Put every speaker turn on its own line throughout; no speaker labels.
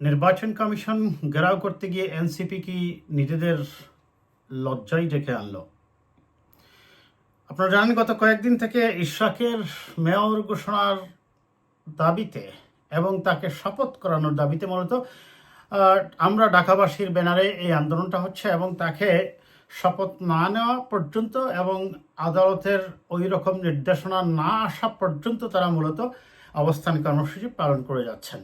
নির্বাচন কমিশন ঘেরাও করতে গিয়ে এনসিপি কি নিজেদের লজ্জাই ডেকে আনলো? আপনারা জানেন, গত কয়েকদিন থেকে ইশাকের মেয়র ঘোষণার দাবিতে এবং তাকে শপথ করানোর দাবিতে মূলত আমরা ঢাকাবাসীর ব্যানারে এই আন্দোলনটা হচ্ছে এবং তাকে শপথ না নেওয়া পর্যন্ত এবং আদালতের ওই রকম নির্দেশনা না আসা পর্যন্ত তারা মূলত অবস্থান কর্মসূচি পালন করে যাচ্ছেন।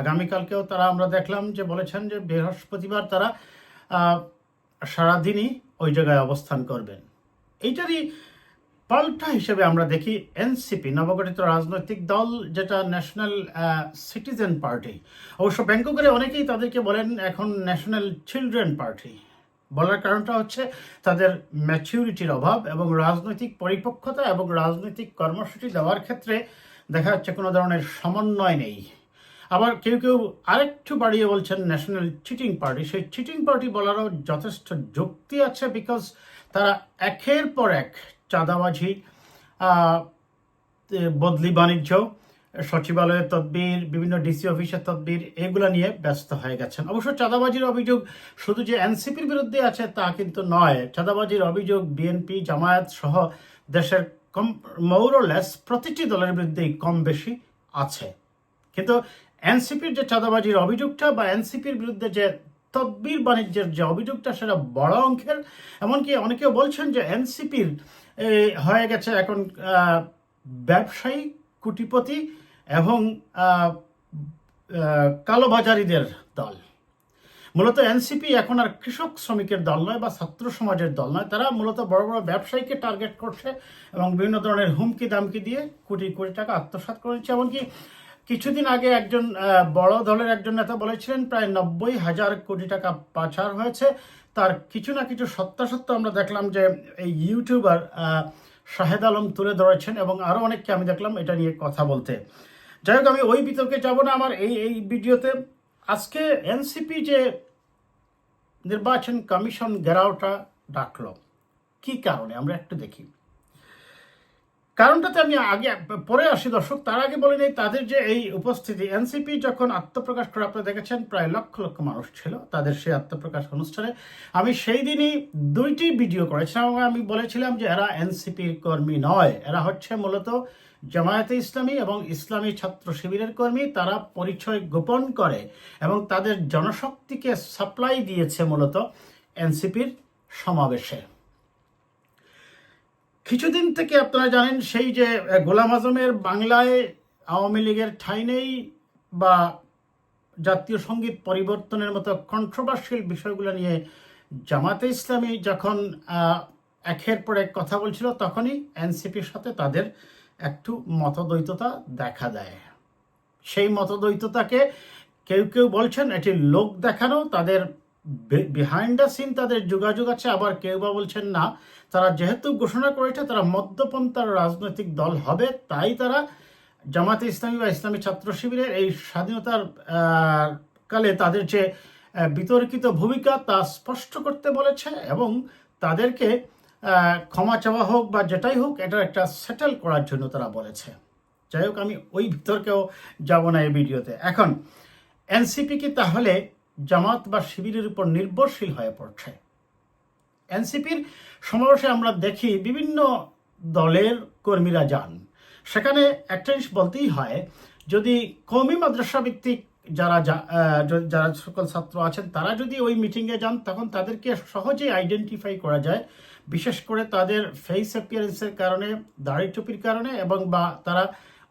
আগামীকালকেও তারা আমরা দেখলাম যে বলেছেন যে বৃহস্পতিবার তারা সারাদিনই ওই জায়গায় অবস্থান করবেন। এইটারই পাল্টা হিসেবে আমরা দেখি এনসিপি নবগঠিত রাজনৈতিক দল, যেটা ন্যাশনাল সিটিজেন পার্টি অবশ্য ব্যাংককের অনেকেই তাদেরকে বলেন এখন ন্যাশনাল চিলড্রেন পার্টি বলার কারণটা হচ্ছে তাদের ম্যাচিউরিটির অভাব এবং রাজনৈতিক পরিপক্কতা এবং রাজনৈতিক কর্মসূচি দেওয়ার ক্ষেত্রে দেখা যাচ্ছে কোনো ধরনের সমন্বয় নেই। আবার কেউ কেউ আরেকটু বাড়িয়ে বলছেন ন্যাশনাল চিটিং পার্টি সেই চিটিং পার্টি বলারও যথেষ্ট যুক্তি আছে বিকজ তারা একের পর এক চাঁদাবাজি বদলি বাণিজ্য সচিবালয়ের তদবির, বিভিন্ন ডিসি অফিসের তদবির, এগুলো নিয়ে ব্যস্ত হয়ে গেছেন। অবশ্য চাঁদাবাজির অভিযোগ শুধু যে এনসিপির বিরুদ্ধে আছে তা কিন্তু নয়। চাঁদাবাজির অভিযোগ বিএনপি জামায়াত সহ দেশের কম মৌরলেস প্রতিটি দলের বিরুদ্ধেই কম বেশি আছে। কিন্তু এনসিপির যে চাঁদাবাজির অভিযোগটা বা এনসিপির বিরুদ্ধে যে তদবির বাণিজ্যের যে অভিযোগটা, সেটা বড় অঙ্কের। এমনকি অনেকেও বলছেন যে এনসিপির হয়ে গেছে এখন ব্যবসায়ী কুটিপতি এবং কালোবাজারিদের দল। মূলত এনসিপি এখন আর কৃষক শ্রমিকের দল নয় বা ছাত্র সমাজের দল নয়। তারা মূলত বড় বড় ব্যবসায়ীকে টার্গেট করছে এবং বিভিন্ন ধরনের হুমকি দামকি দিয়ে কোটি কোটি টাকা আত্মসাৎ করেছে। এমনকি কিছুদিন আগে একজন বড় দলের একজন নেতা বলেছিলেন, প্রায় নব্বই হাজার কোটি টাকা পাচার হয়েছে। তার কিছু না কিছু সত্যাসত্য আমরা দেখলাম যে এই ইউটিউবার শাহেদ আলম তুলে ধরেছেন এবং আরও অনেককে আমি দেখলাম এটা নিয়ে কথা বলতে। যাই হোক, আমি ওই বিতর্কে যাব না। আমার এই এই ভিডিওতে আজকে এনসিপি যে নির্বাচন কমিশন ঘেরাওটা ডাকলো, কি কারণে? আমরা একটু দেখি। কারণটাতে আমি আগে, পরে আসি দর্শক, তার আগে বলে নেই, তাদের যে এই উপস্থিতি এনসিপি যখন আত্মপ্রকাশ করে আপনারা দেখেছেন, প্রায় লক্ষ লক্ষ মানুষ ছিল তাদের সেই আত্মপ্রকাশ অনুষ্ঠানে। আমি সেই দিনই দুইটি ভিডিও করেছিলাম আমি বলেছিলাম যে এরা এনসিপির কর্মী নয়। এরা হচ্ছে মূলত জামায়াতে ইসলামী এবং ইসলামী ছাত্র শিবিরের কর্মী, তারা পরিচয় গোপন করে এবং তাদের জনশক্তিকে সাপ্লাই দিয়েছে মূলত এনসিপির সমাবেশে। কিছুদিন থেকে আপনারা জানেন সেই যে গোলাম আজমের বাংলায় আওয়ামী লীগের ঠাঁই নেই বা জাতীয় সংগীত পরিবর্তনের মতো কন্ট্রোভার্সিয়াল বিষয়গুলো নিয়ে জামাতে ইসলামী যখন একের পর এক কথা বলছিল, তখনই এনসিপির সাথে তাদের একটু মতদ্বৈততা দেখা দেয়। সেই মতদ্বৈততাকে কেউ কেউ বলছেন, এটি লোক দেখানো, তাদের বিহাইন্ড দ্য সিন তাদের যোগাযোগ আছে, আবার কেউ বা বলছেন না। তারা যেহেতু ঘোষণা করেছে, তারা মধ্যপন্থার রাজনৈতিক দল হবে, তাই তারা জামাতে ইসলামী বা ইসলামী ছাত্র শিবিরের এই স্বাধীনতার কালে তাদের যে বিতর্কিত ভূমিকা তা স্পষ্ট করতে বলেছে এবং তাদেরকে ক্ষমা চাওয়া হোক বা যেটাই হোক এটা একটা সেটেল করার জন্য তারা বলেছে। যাই হোক, আমি ওই ভিতরকেও যাব না এই ভিডিওতে। এখন, এনসিপি কি তাহলে জামাত বা শিবিরের উপর নির্ভরশীল হয়ে পড়ছে। এনসিপির সমাবেশে আমরা দেখি বিভিন্ন দলের কর্মীরা যান। সেখানে একটা জিনিস বলতেই হয়, যদি কৌমি মাদ্রাসা ভিত্তিক যারা যারা সকল ছাত্র আছেন, তারা যদি ওই মিটিংয়ে যান, তখন তাদেরকে সহজেই আইডেন্টিফাই করা যায়। বিশেষ করে তাদের ফেস অ্যাপিয়ারেন্সের কারণে, দাড়ি টুপির কারণে এবং বা তারা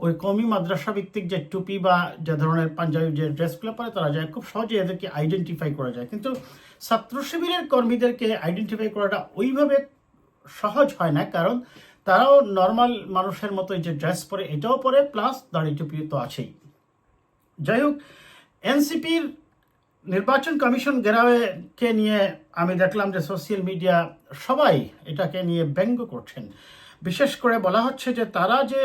ওই কমি মাদ্রাসা ভিত্তিক যে টুপি বা যে ধরনের পাঞ্জাবি যে ড্রেসগুলো পরে, তারা যায় খুব সহজে এদেরকে আইডেন্টিফাই করা যায়। কিন্তু ছাত্র শিবিরের কর্মীদেরকে আইডেন্টিফাই করাটা ওইভাবে সহজ হয় না, কারণ তারাও নর্মাল মানুষের মতো যে ড্রেস পরে, এটাও পরে প্লাস দাড়ি টুপি তো আছেই। যাই হোক, এনসিপির নির্বাচন কমিশন ঘেরাওকে নিয়ে আমি দেখলাম যে সোশ্যাল মিডিয়া সবাই এটাকে নিয়ে ব্যঙ্গ করছেন। বিশেষ করে বলা হচ্ছে যে তারা যে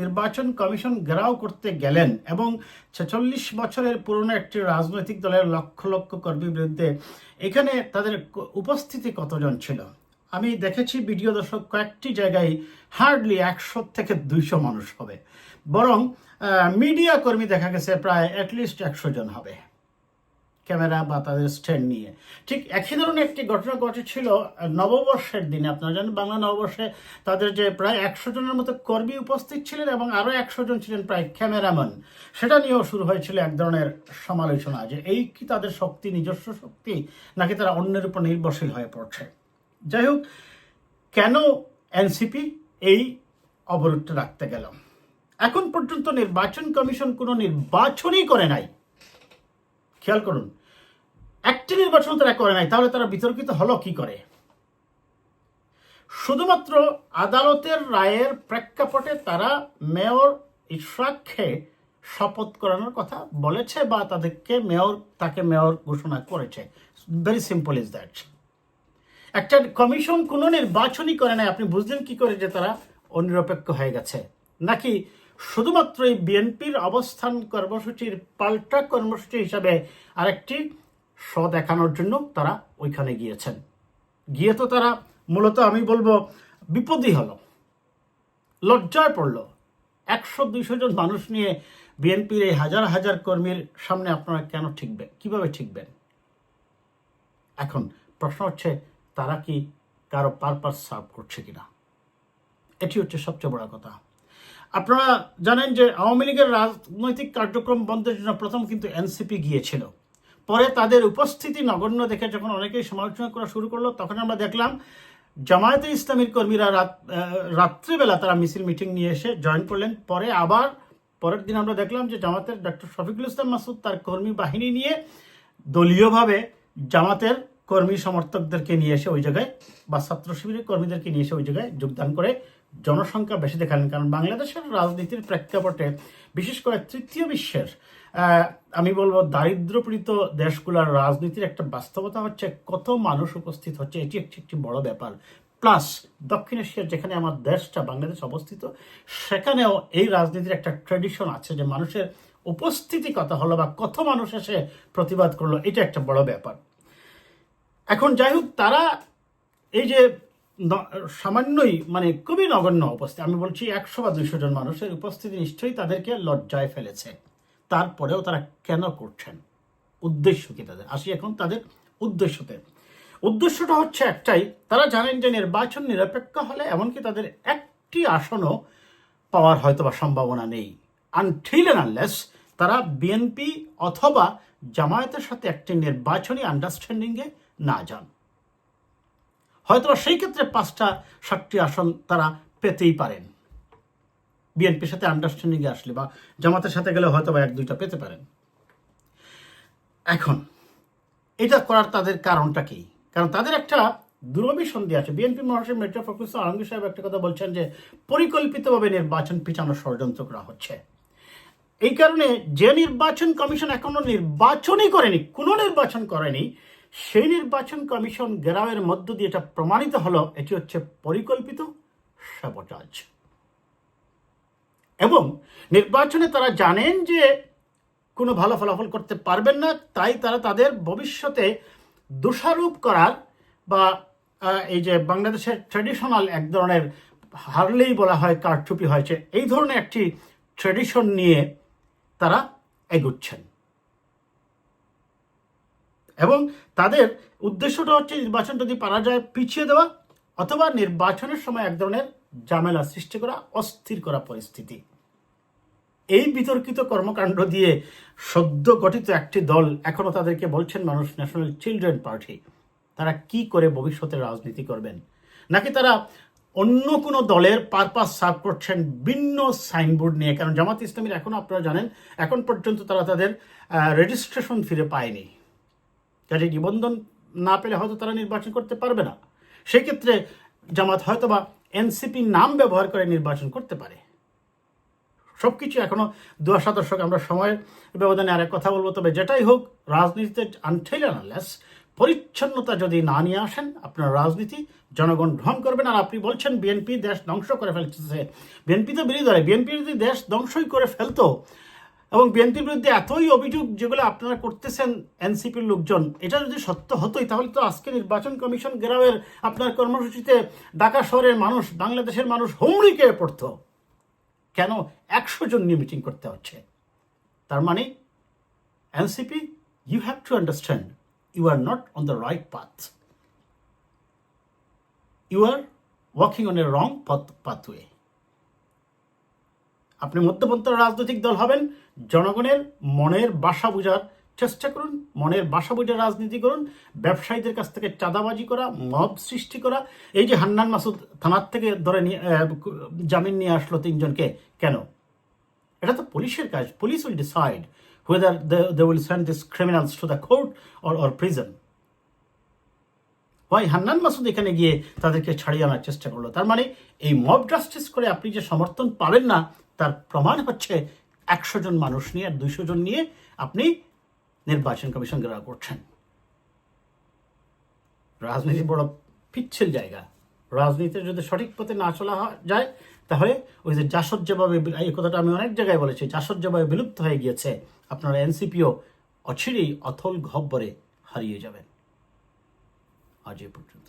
নির্বাচন কমিশন ঘেরাও করতে গেলেন এবং ছেচল্লিশ বছরের পুরনো একটি রাজনৈতিক দলের লক্ষ লক্ষ কর্মীর বিরুদ্ধে এখানে তাদের উপস্থিতি কতজন ছিল? আমি দেখেছি ভিডিও দর্শক কয়েকটি জায়গায় হার্ডলি একশো থেকে দুইশো মানুষ হবে। বরং মিডিয়া কর্মী দেখা গেছে প্রায় অ্যাটলিস্ট একশো জন হবে। ক্যামেরা বা তাদের স্ট্যান্ড নিয়ে। ঠিক একই ধরনের একটি ঘটনা ঘটেছিল নববর্ষের দিনে। আপনারা জানেন, বাংলা নববর্ষে তাদের যে প্রায় একশো জনের মতো কর্মী উপস্থিত ছিলেন এবং আরও একশো জন ছিলেন প্রায় ক্যামেরাম্যান। সেটা নিয়েও শুরু হয়েছিল এক ধরনের সমালোচনা যে, এই কি তাদের শক্তি, নিজস্ব শক্তি, নাকি তারা অন্যের উপর নির্ভরশীল হয়ে পড়ছে? যাই হোক, কেন এনসিপি এই অবরোধটা রাখতে গেল? এখন পর্যন্ত নির্বাচন কমিশন কোনো নির্বাচনই করে নাই। খেয়াল করুন, একটি নির্বাচন তারা করে নাই, তাহলে তারা বিতর্কিত হলো কি করে? শুধুমাত্র আদালতের রায়ের প্রেক্ষাপটে তারা মেয়র ইশরাককে শপথ করানোর কথা বলেছে বা তাদেরকে মেয়র, তাকে মেয়র ঘোষণা করেছে। ভেরি সিম্পল ইজ দ্যাট একটা কমিশন কোনো নির্বাচনই করে নাই, আপনি বুঝলেন কি করে যে তারা অনিরপেক্ষ হয়ে গেছে? নাকি শুধুমাত্র এই বিএনপির অবস্থান কর্মসূচির পাল্টা কর্মসূচি হিসাবে আরেকটি শ দেখানোর জন্য তারা ওইখানে গিয়েছেন। গিয়ে তো তারা, মূলত আমি বলব, বিপদই হলো। লজ্জায় পড়ল। একশো দুইশো জন মানুষ নিয়ে বিএনপির এই হাজার হাজার কর্মীর সামনে আপনারা কেন ঠিকবেন কীভাবে ঠিকবেন? এখন প্রশ্ন হচ্ছে, তারা কি কারও পারপাস সার্ভ করছে কিনা? এটি হচ্ছে সবচেয়ে বড় কথা। আপনারা জানেন যে আওয়ামী লীগের রাজনৈতিক কার্যক্রম বন্ধের জন্য প্রথম কিন্তু এনসিপি গিয়েছিল। পরে তাদের উপস্থিতি নগণ্য দেখে যখন অনেকেই সমালোচনা করা শুরু করল, তখন আমরা দেখলাম জামায়াতে ইসলামীর কর্মীরা রাত রাত্রিবেলা তারা মিছিল মিটিং নিয়ে এসে জয়েন করলেন। পরে আবার পরের দিন আমরা দেখলাম যে জামাতের ডক্টর শফিকুল ইসলাম মাসুদ তার কর্মী বাহিনী নিয়ে দলীয়ভাবে জামাতের কর্মী সমর্থকদেরকে নিয়ে এসে ওই জায়গায় বা ছাত্র শিবিরের কর্মীদেরকে নিয়ে এসে ওই জায়গায় যোগদান করে জনসংখ্যা বেশি দেখালেন, কারণ বাংলাদেশের রাজনীতির প্রেক্ষাপটে, বিশেষ করে তৃতীয় বিশ্বের আমি বলব দারিদ্রপীড়িত দেশগুলোর রাজনীতির একটা বাস্তবতা হচ্ছে কত মানুষ উপস্থিত হচ্ছে, এটি একটি একটি বড় ব্যাপার। প্লাস দক্ষিণ এশিয়ার যেখানে আমার দেশটা, বাংলাদেশ অবস্থিত, সেখানেও এই রাজনীতির একটা ট্রেডিশন আছে যে মানুষের উপস্থিতি কত হলো বা কত মানুষ এসে প্রতিবাদ করল, এটা একটা বড় ব্যাপার। এখন যাই হোক, তারা এই যে সামান্যই মানে খুবই নগণ্য উপস্থিতি আমি বলছি একশো বা দুইশো জন মানুষের উপস্থিতি নিশ্চয়ই তাদেরকে লজ্জায় ফেলেছে। তারপরেও তারা কেন করছেন? উদ্দেশ্য কি তাদের? আসি এখন তাদের উদ্দেশ্যতে। উদ্দেশ্যটা হচ্ছে একটাই, তারা জানেন যে নির্বাচন নিরপেক্ষ হলে এমনকি তাদের একটি আসনও পাওয়ার হয়তো বা সম্ভাবনা নেই। আনঠিল আনলেস তারা বিএনপি অথবা জামায়াতের সাথে একটি নির্বাচনী আন্ডারস্ট্যান্ডিংয়ে না যান। হয়তো সেই ক্ষেত্রে পাঁচটা, সাতটি আসন তারা পেতেই পারেন। বিএনপির সাথে আন্ডারস্ট্যান্ডিংয়ে আসলে বা জামাতের সাথে গেলে হয়তো বা এক, দুইটা পেতে পারেন। এখন, এটা করার তাদের কারণটা কি? কারণ তাদের একটা দুরভিসন্ধি আছে। বিএনপি মহাসচিব ফখরুল ইসলাম আলমগীর সাহেব একটা কথা বলছেন যে, পরিকল্পিতভাবে নির্বাচন পিছানোর ষড়যন্ত্র করা হচ্ছে। এই কারণে যে নির্বাচন কমিশন এখনও নির্বাচনই করেনি, কোনো নির্বাচন করেনি সেই নির্বাচন কমিশন গেরাওয়ের মধ্য দিয়ে এটা প্রমাণিত হলো, এটি হচ্ছে পরিকল্পিত সাবটাজ এবং নির্বাচনে তারা জানেন যে কোনো ভালো ফলাফল করতে পারবেন না, তাই তারা তাদের ভবিষ্যতে দোষারোপ করার বা এই যে বাংলাদেশের ট্রেডিশনাল এক ধরনের হারলেই বলা হয় কারচুপি হয়েছে, এই ধরনের একটি ট্রেডিশন নিয়ে তারা এগুচ্ছেন। এবং তাদের উদ্দেশ্যটা হচ্ছে নির্বাচন যদি পারা যায়, পিছিয়ে দেওয়া অথবা নির্বাচনের সময় এক ধরনের ঝামেলা সৃষ্টি করা, অস্থির করা পরিস্থিতি। এই বিতর্কিত কর্মকাণ্ড দিয়ে সদ্য গঠিত একটি দল এখনও তাদেরকে বলছেন মানুষ ন্যাশনাল চিলড্রেন পার্টি। তারা কি করে ভবিষ্যতে রাজনীতি করবেন? নাকি তারা অন্য কোনো দলের পারপাস সার্ভ করছেন ভিন্ন সাইনবোর্ড নিয়ে? কারণ জামাত ইসলামীর এখন আপনারা জানেন, এখন পর্যন্ত তারা তাদের রেজিস্ট্রেশন ফিরে পায়নি। কাজে নিবন্ধন না পেলে হয়তো তারা নির্বাচন করতে পারবে না। সেক্ষেত্রে জামাত হয়তো বা এনসিপি নাম ব্যবহার করে নির্বাচন করতে পারে। সব কিছু এখনও দু হাজার দশক আমরা সময়ের ব্যবধানে আরেক কথা বলব, তবে যেটাই হোক, রাজনীতিতে আনঠেল আনালেস পরিচ্ছন্নতা যদি না নিয়ে আসেন, আপনার রাজনীতি জনগণ গ্রহণ করবেন। আর আপনি বলছেন, বিএনপি দেশ ধ্বংস করে ফেলতেছে বিএনপি তো বিরোধী দল, বিএনপি যদি দেশ ধ্বংসই করে ফেলতো এবং বিএনপির বিরুদ্ধে এতই অভিযোগ যেগুলো আপনারা করতেছেন এনসিপির লোকজন, এটা যদি সত্য হতোই, তাহলে তো আজকে নির্বাচন কমিশন গেরাওয়ের আপনার কর্মসূচিতে ঢাকা শহরের মানুষ, বাংলাদেশের মানুষ হুমড়ি খেয়ে পড়তো কেন একশো জন নিয়ে মিটিং করতে হচ্ছে তার মানে NCP, you have to understand, you are not on the right path. You are walking on a wrong pathway. আপনি মধ্যপন্থ রাজনৈতিক দল হবেন জনগণের মনের বাসা বোঝার চেষ্টা করুন মনের বাসা বোঝার রাজনীতি করুন ব্যবসায়ীদের কাছ থেকে চাঁদাবাজি করা মব সৃষ্টি করা। এই যে হান্নান মাসুদ থানার থেকে ধরে নিয়ে জামিন নিয়ে আসলো তিনজনকে কেন? এটা তো পুলিশের কাজ police will decide they, they will send these criminals to the court or or prison. Why Hannan Masud এখানে গিয়ে তাদেরকে ছাড়িয়ে আনার চেষ্টা করল? তার মানে এই মব জাস্টিস করে আপনি যে সমর্থন পাবেন না তার প্রমাণ হচ্ছে একশো জন মানুষ নিয়ে আর দুইশো জন নিয়ে আপনি নির্বাচন কমিশন গ্রহণ করছেন। রাজনীতি বড় পিচ্ছিল জায়গা। রাজনীতিতে যদি সঠিক পথে না চলা যায়, তাহলে ওই যে জাসদ এই কথাটা আমি অনেক জায়গায় বলেছি, জাসদ বিলুপ্ত হয়ে গিয়েছে, আপনারা এনসিপিও অচিরেই অথল গহ্বরে হারিয়ে যাবেন। আজ এ পর্যন্ত।